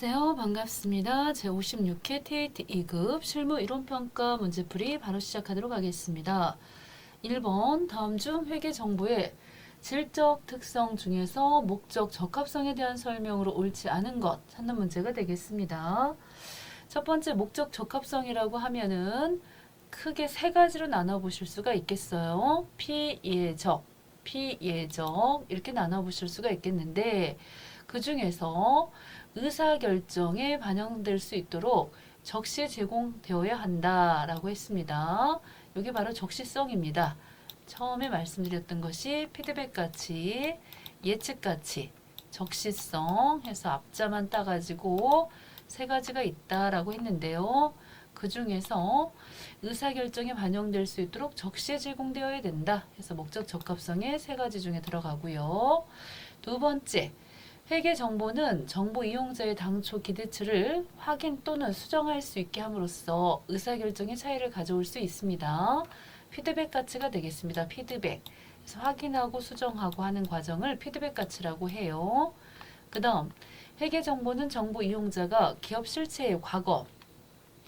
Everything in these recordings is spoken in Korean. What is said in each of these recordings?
안녕하세요. 반갑습니다. 제56회 TAT 2급 실무 이론평가 문제풀이 바로 시작하도록 하겠습니다. 1번 다음 중 회계 정보의 질적 특성 중에서 목적 적합성에 대한 설명으로 옳지 않은 것 찾는 문제가 되겠습니다. 첫 번째 목적 적합성이라고 하면은 크게 세 가지로 나눠 보실 수가 있겠어요. 피예적, 피예적 이렇게 나눠 보실 수가 있겠는데 그 중에서 의사결정에 반영될 수 있도록 적시 제공되어야 한다라고 했습니다. 이게 바로 적시성입니다. 처음에 말씀드렸던 것이 피드백 가치, 예측 가치, 적시성 해서 앞자만 따가지고 세 가지가 있다라고 했는데요. 그 중에서 의사결정에 반영될 수 있도록 적시에 제공되어야 된다. 해서 목적 적합성의 세 가지 중에 들어가고요. 두 번째, 회계 정보는 정보 이용자의 당초 기대치를 확인 또는 수정할 수 있게 함으로써 의사결정의 차이를 가져올 수 있습니다. 피드백 가치가 되겠습니다. 피드백. 그래서 확인하고 수정하고 하는 과정을 피드백 가치라고 해요. 그 다음, 회계 정보는 정보 이용자가 기업 실체의 과거,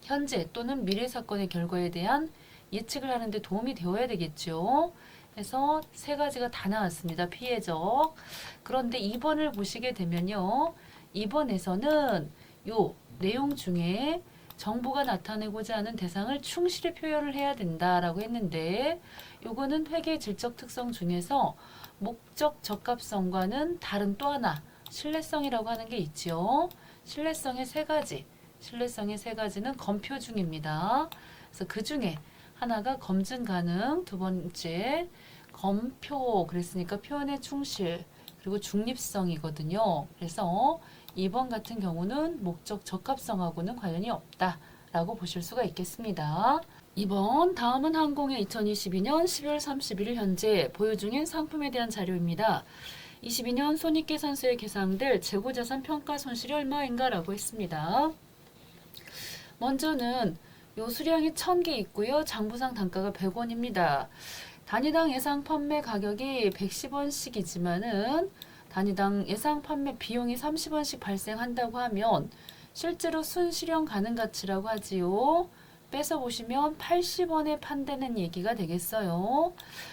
현재 또는 미래 사건의 결과에 대한 예측을 하는데 도움이 되어야 되겠죠. 그래서 세 가지가 다 나왔습니다. 피해적. 그런데 2번을 보시게 되면요. 2번에서는 요 내용 중에 정보가 나타내고자 하는 대상을 충실히 표현을 해야 된다라고 했는데 요거는 회계 질적 특성 중에서 목적 적합성과는 다른 또 하나 신뢰성이라고 하는 게 있죠. 신뢰성의 세 가지. 신뢰성의 세 가지는 검표 중입니다. 그래서 그 중에 하나가 검증 가능, 두 번째 검표 그랬으니까 표현의 충실 그리고 중립성이거든요. 그래서 2번 같은 경우는 목적 적합성하고는 관련이 없다라고 보실 수가 있겠습니다. 2번 다음은 항공의 2022년 12월 31일 현재 보유 중인 상품에 대한 자료입니다. 22년 손익계산서에 계상될 재고자산 평가 손실이 얼마인가라고 했습니다. 먼저는 요 수량이 1000개 있고요. 장부상 단가가 100원입니다. 단위당 예상 판매 가격이 110원씩이지만은 단위당 예상 판매 비용이 30원씩 발생한다고 하면 실제로 순실현 가능 가치라고 하지요. 빼서 보시면 80원에 판다는 얘기가 되겠어요.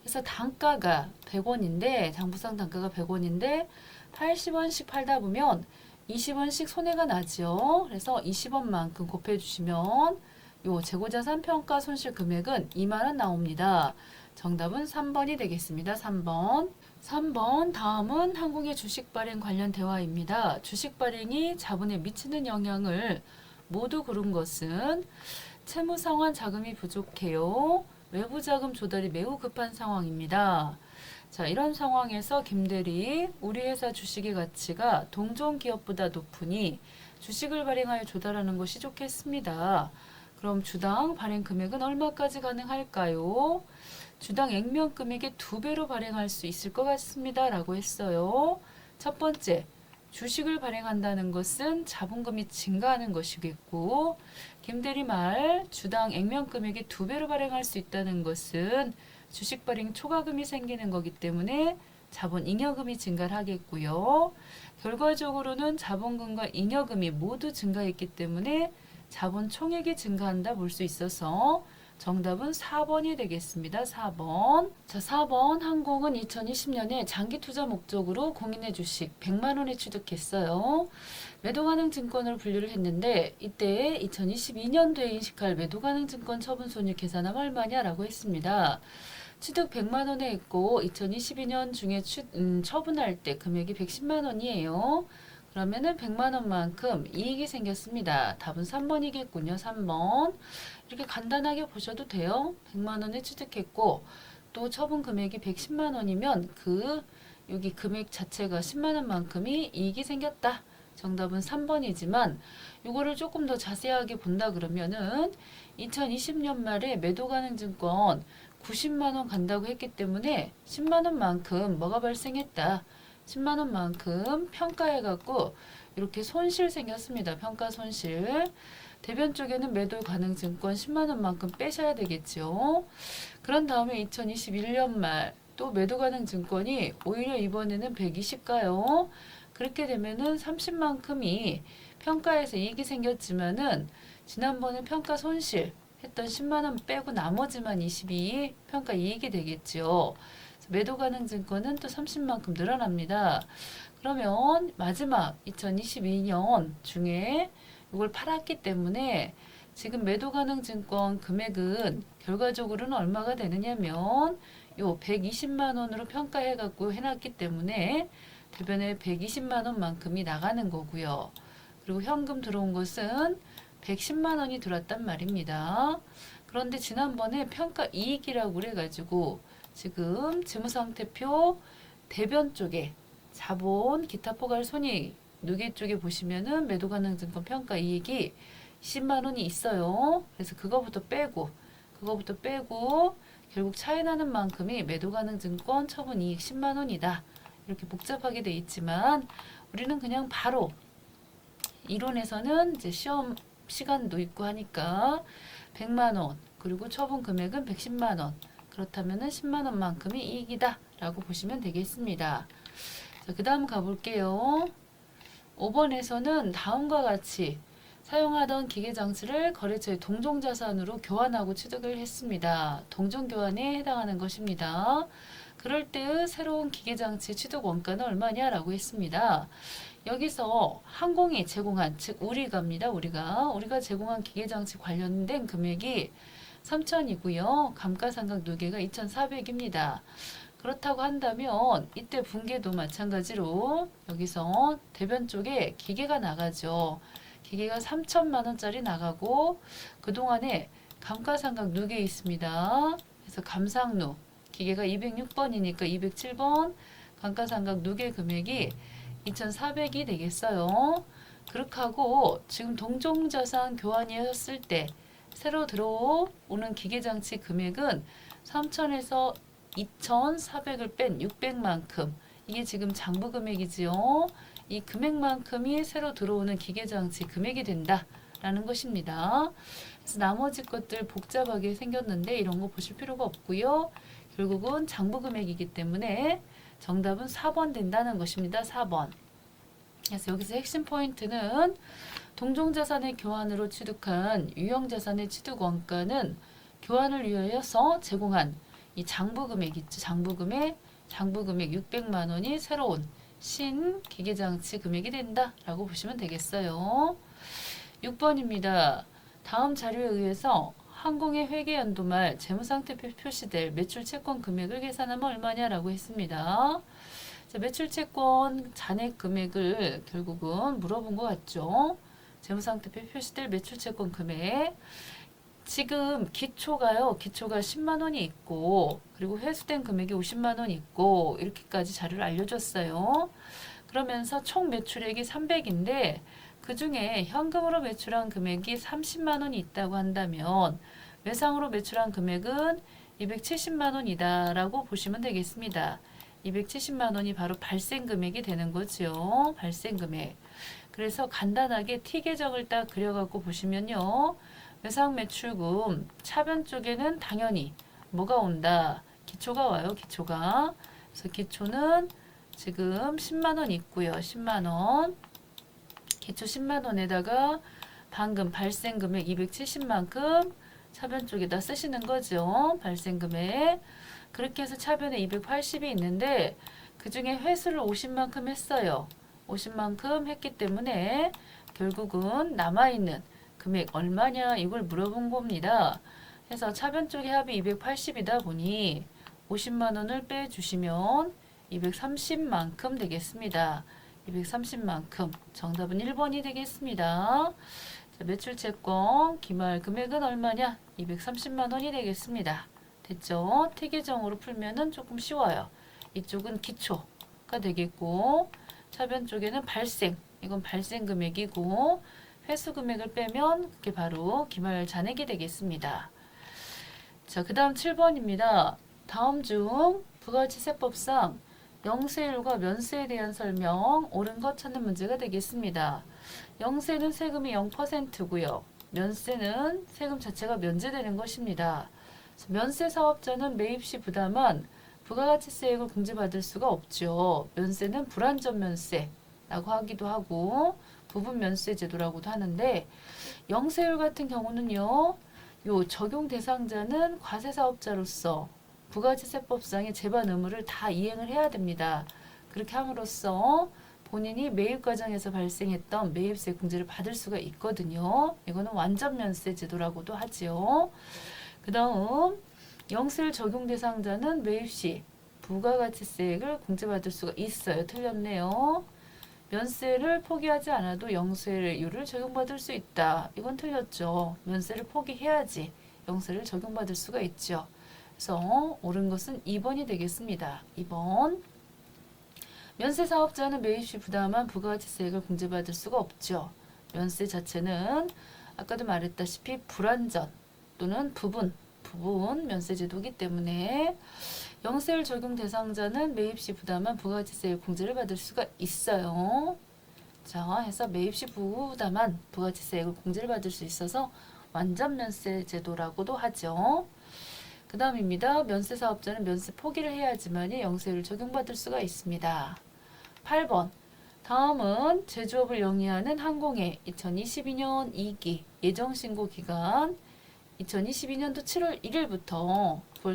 그래서 단가가 100원인데 장부상 단가가 100원인데 80원씩 팔다 보면 20원씩 손해가 나죠. 그래서 20원만큼 곱해 주시면 요 재고자산 평가 손실 금액은 2만 원 나옵니다. 정답은 3번이 되겠습니다. 3번. 3번 다음은 항공의 주식 발행 관련 대화입니다. 주식 발행이 자본에 미치는 영향을 모두 고른 것은 채무 상환 자금이 부족해요. 외부 자금 조달이 매우 급한 상황입니다. 자, 이런 상황에서 김대리 우리 회사 주식의 가치가 동종 기업보다 높으니 주식을 발행하여 조달하는 것이 좋겠습니다. 그럼 주당 발행 금액은 얼마까지 가능할까요? 주당 액면 금액의 두 배로 발행할 수 있을 것 같습니다. 라고 했어요. 첫 번째, 주식을 발행한다는 것은 자본금이 증가하는 것이겠고, 김대리 말 주당 액면 금액의 두 배로 발행할 수 있다는 것은 주식 발행 초과금이 생기는 거기 때문에 자본 잉여금이 증가를 하겠고요. 결과적으로는 자본금과 잉여금이 모두 증가했기 때문에 자본 총액이 증가한다 볼 수 있어서 정답은 4번이 되겠습니다. 4번. 자, 4번 항공은 2020년에 장기 투자 목적으로 공인의 주식 100만 원에 취득했어요. 매도 가능 증권으로 분류를 했는데 이때 2022년도에 인식할 매도 가능 증권 처분 손익 계산하면 얼마냐라고 했습니다. 취득 100만 원에 있고 2022년 중에 취, 음, 처분할 때 금액이 110만 원이에요. 그러면은 100만 원만큼 이익이 생겼습니다. 답은 3번이겠군요. 3번. 이렇게 간단하게 보셔도 돼요. 100만 원을 취득했고 또 처분 금액이 110만 원이면 그 여기 금액 자체가 10만 원만큼이 이익이 생겼다. 정답은 3번이지만 이거를 조금 더 자세하게 본다 그러면은 2020년 말에 매도 가능 증권 90만 원 간다고 했기 때문에 10만 원만큼 뭐가 발생했다. 10만 원만큼 평가해 갖고 이렇게 손실 생겼습니다. 평가 손실. 대변 쪽에는 매도 가능 증권 10만 원만큼 빼셔야 되겠죠. 그런 다음에 2021년 말 또 매도 가능 증권이 오히려 이번에는 120가요. 그렇게 되면은 30만큼이 평가에서 이익이 생겼지만은 지난번에 평가 손실 했던 10만 원 빼고 나머지만 22 평가 이익이 되겠죠. 매도 가능 증권은 또 30만큼 늘어납니다. 그러면 마지막 2022년 중에 이걸 팔았기 때문에 지금 매도 가능 증권 금액은 결과적으로는 얼마가 되느냐면 요 120만 원으로 평가해 갖고 해놨기 때문에 대변에 120만 원만큼이 나가는 거고요. 그리고 현금 들어온 것은 110만 원이 들어왔단 말입니다. 그런데 지난번에 평가 이익이라고 그래가지고 지금 재무상태표 대변 쪽에 자본 기타 포괄 손익 누계 쪽에 보시면은 매도 가능 증권 평가 이익이 10만 원이 있어요. 그래서 그거부터 빼고 그거부터 빼고 결국 차이 나는 만큼이 매도 가능 증권 처분 이익 10만 원이다. 이렇게 복잡하게 돼 있지만 우리는 그냥 바로 이론에서는 이제 시험 시간도 있고 하니까 100만 원 그리고 처분 금액은 110만 원 그렇다면은 10만 원만큼이 이익이다 라고 보시면 되겠습니다. 자, 그다음 가볼게요. 5번에서는 다음과 같이 사용하던 기계 장치를 거래처의 동종 자산으로 교환하고 취득을 했습니다. 동종 교환에 해당하는 것입니다. 그럴 때의 새로운 기계 장치 취득 원가는 얼마냐라고 했습니다. 여기서 항공이 제공한 즉 우리가입니다. 우리가 우리가 제공한 기계 장치 관련된 금액이 3천이고요. 감가상각 누계가 2,400입니다. 그렇다고 한다면 이때 분계도 마찬가지로 여기서 대변 쪽에 기계가 나가죠. 기계가 3천만 원짜리 나가고 그동안에 감가상각 누계 있습니다. 그래서 감상누 기계가 206번이니까 207번 감가상각 누계 금액이 2,400이 되겠어요. 그렇게 하고 지금 동종자산 교환이었을 때 새로 들어오는 기계장치 금액은 3천에서 2,400을 뺀 600만큼 이게 지금 장부 금액이지요. 이 금액만큼이 새로 들어오는 기계장치 금액이 된다 라는 것입니다. 그래서 나머지 것들 복잡하게 생겼는데 이런 거 보실 필요가 없고요. 결국은 장부 금액이기 때문에 정답은 4번 된다는 것입니다. 4번. 그래서 여기서 핵심 포인트는 동종자산의 교환으로 취득한 유형자산의 취득 원가는 교환을 위하여서 제공한 이 장부금액 있죠. 장부금액, 장부금액 600만 원이 새로운 신 기계장치 금액이 된다라고 보시면 되겠어요. 6번입니다. 다음 자료에 의해서 항공의 회계 연도 말 재무상태표 표시될 매출 채권 금액을 계산하면 얼마냐라고 했습니다. 자, 매출 채권 잔액 금액을 결국은 물어본 것 같죠. 재무상태표 표시될 매출 채권 금액. 지금 기초가요. 기초가 10만 원이 있고 그리고 회수된 금액이 50만 원이 있고 이렇게까지 자료를 알려줬어요. 그러면서 총 매출액이 300인데 그 중에 현금으로 매출한 금액이 30만 원이 있다고 한다면 외상으로 매출한 금액은 270만 원이다라고 보시면 되겠습니다. 270만 원이 바로 발생 금액이 되는 거죠. 발생 금액. 그래서 간단하게 T 계정을 딱 그려갖고 보시면요. 외상 매출금 차변 쪽에는 당연히 뭐가 온다. 기초가 와요. 기초가. 그래서 기초는 지금 10만 원 있고요. 10만 원. 기초 10만 원에다가 방금 발생 금액 270만큼 차변 쪽에다 쓰시는 거죠. 발생 금액. 그렇게 해서 차변에 280이 있는데 그 중에 회수를 50만큼 했어요. 50만큼 했기 때문에 결국은 남아있는 금액 얼마냐 이걸 물어본 겁니다. 그래서 차변 쪽의 합이 280이다 보니 50만 원을 빼주시면 230만큼 되겠습니다. 230만큼 정답은 1번이 되겠습니다. 자, 매출 채권 기말 금액은 얼마냐? 230만 원이 되겠습니다. 됐죠? 태계정으로 풀면은 조금 쉬워요. 이쪽은 기초가 되겠고 차변 쪽에는 발생 이건 발생 금액이고 회수 금액을 빼면 그게 바로 기말 잔액이 되겠습니다. 자, 그 다음 7번입니다. 다음 중 부가치세법상 영세율과 면세에 대한 설명 옳은 것 찾는 문제가 되겠습니다. 영세는 세금이 0%고요. 면세는 세금 자체가 면제되는 것입니다. 면세 사업자는 매입 시 부담한 부가가치세액을 공제받을 수가 없죠. 면세는 불안전 면세라고 하기도 하고 부분 면세 제도라고도 하는데 영세율 같은 경우는요. 요 적용 대상자는 과세 사업자로서 부가세법상의 제반 의무를 다 이행을 해야 됩니다. 그렇게 함으로써 본인이 매입 과정에서 발생했던 매입세 공제를 받을 수가 있거든요. 이거는 완전 면세 제도라고도 하지요. 그 다음 영세율 적용 대상자는 매입 시 부가가치세액을 공제받을 수가 있어요. 틀렸네요. 면세를 포기하지 않아도 영세율을 적용받을 수 있다. 이건 틀렸죠. 면세를 포기해야지 영세를 적용받을 수가 있죠. 그래서 옳은 것은 2번이 되겠습니다. 2번. 면세 사업자는 매입 시 부담한 부가가치세액을 공제받을 수가 없죠. 면세 자체는 아까도 말했다시피 불완전 또는 부분, 부분 면세 제도이기 때문에 영세율 적용 대상자는 매입 시 부담한 부가가치세액 공제를 받을 수가 있어요. 자, 해서 매입 시 부담한 부가가치세액을 공제를 받을 수 있어서 완전 면세 제도라고도 하죠. 그 다음입니다. 면세 사업자는 면세 포기를 해야지만이 영세율을 적용받을 수가 있습니다. 8번. 다음은 제조업을 영위하는 항공의 2022년 2기 예정신고 기간 2022년도 7월 1일부터 9월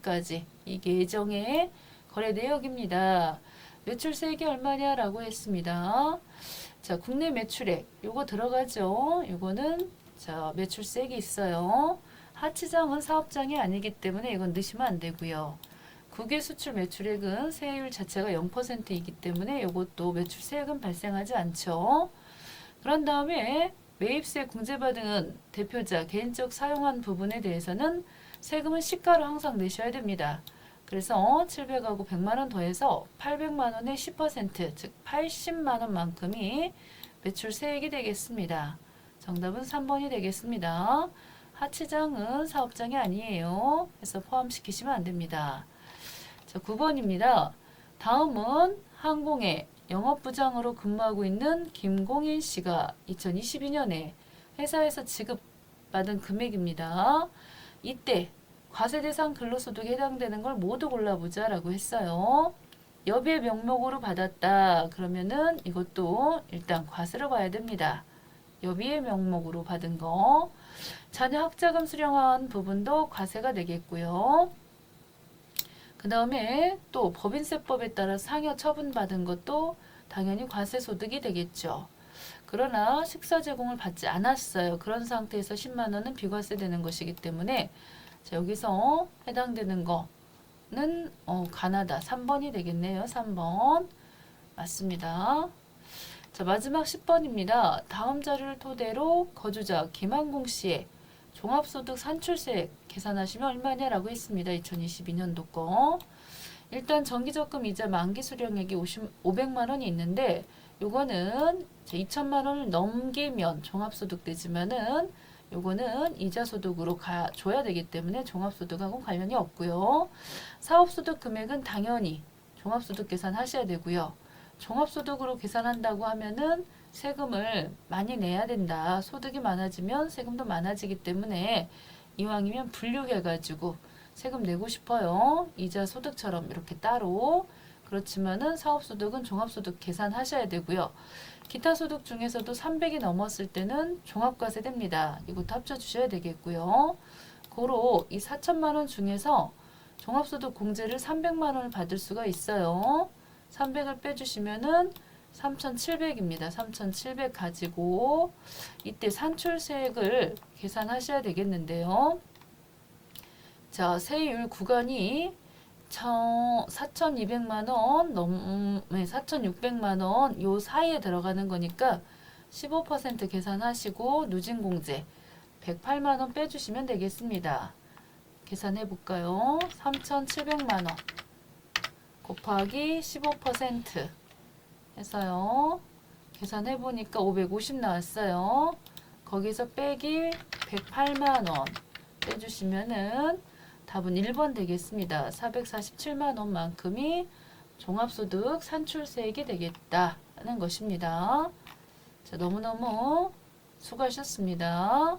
31일까지 이게 예정의 거래 내역입니다. 매출세액이 얼마냐라고 했습니다. 자, 국내 매출액 요거 들어가죠. 요거는 자, 매출세액이 있어요. 하치장은 사업장이 아니기 때문에 이건 넣으시면 안 되고요. 국외 수출 매출액은 세율 자체가 0%이기 때문에 이것도 매출세액은 발생하지 않죠. 그런 다음에 매입세 공제받은 대표자 개인적 사용한 부분에 대해서는 세금은 시가로 항상 내셔야 됩니다. 그래서 700하고 100만 원 더해서 800만 원의 10%, 즉 80만 원만큼이 매출 세액이 되겠습니다. 정답은 3번이 되겠습니다. 하치장은 사업장이 아니에요. 그래서 포함시키시면 안 됩니다. 자, 9번입니다. 다음은 항공의 영업부장으로 근무하고 있는 김공인 씨가 2022년에 회사에서 지급받은 금액입니다. 이때 과세 대상 근로소득에 해당되는 걸 모두 골라보자 라고 했어요. 여비의 명목으로 받았다. 그러면은 이것도 일단 과세로 봐야 됩니다. 여비의 명목으로 받은 거. 자녀 학자금 수령한 부분도 과세가 되겠고요. 그 다음에 또 법인세법에 따라 상여 처분받은 것도 당연히 과세 소득이 되겠죠. 그러나 식사 제공을 받지 않았어요. 그런 상태에서 10만 원은 비과세 되는 것이기 때문에 자, 여기서 해당되는 거는 어, 가나다 3번이 되겠네요. 3번 맞습니다. 자 마지막 10번입니다. 다음 자료를 토대로 거주자 김한공 씨의 종합소득 산출세 계산하시면 얼마냐라고 했습니다. 2022년도 거. 일단 정기적금 이자 만기 수령액이 50, 500만 원이 있는데 요거는 2천만 원을 넘기면 종합소득 되지만은 요거는 이자소득으로 가 줘야 되기 때문에 종합소득하고 관련이 없고요. 사업소득 금액은 당연히 종합소득 계산하셔야 되고요. 종합소득으로 계산한다고 하면은 세금을 많이 내야 된다. 소득이 많아지면 세금도 많아지기 때문에 이왕이면 분류해가지고 세금 내고 싶어요. 이자 소득처럼 이렇게 따로. 그렇지만은 사업소득은 종합소득 계산하셔야 되고요. 기타 소득 중에서도 300이 넘었을 때는 종합과세 됩니다. 이것도 합쳐주셔야 되겠고요. 고로 이 4천만 원 중에서 종합소득 공제를 300만 원을 받을 수가 있어요. 300을 빼주시면은 3,700입니다. 3,700 가지고 이때 산출세액을 계산하셔야 되겠는데요. 자, 세율 구간이 4,200만 원, 넘, 네, 4,600만 원, 요 사이에 들어가는 거니까 15% 계산하시고 누진공제 108만 원 빼주시면 되겠습니다. 계산해 볼까요? 3,700만 원 곱하기 15% 해서요. 계산해 보니까 550 나왔어요. 거기서 빼기 108만 원 빼주시면은 답은 1번 되겠습니다. 447만 원만큼이 종합소득 산출세액이 되겠다 하는 것입니다. 자, 너무너무 수고하셨습니다.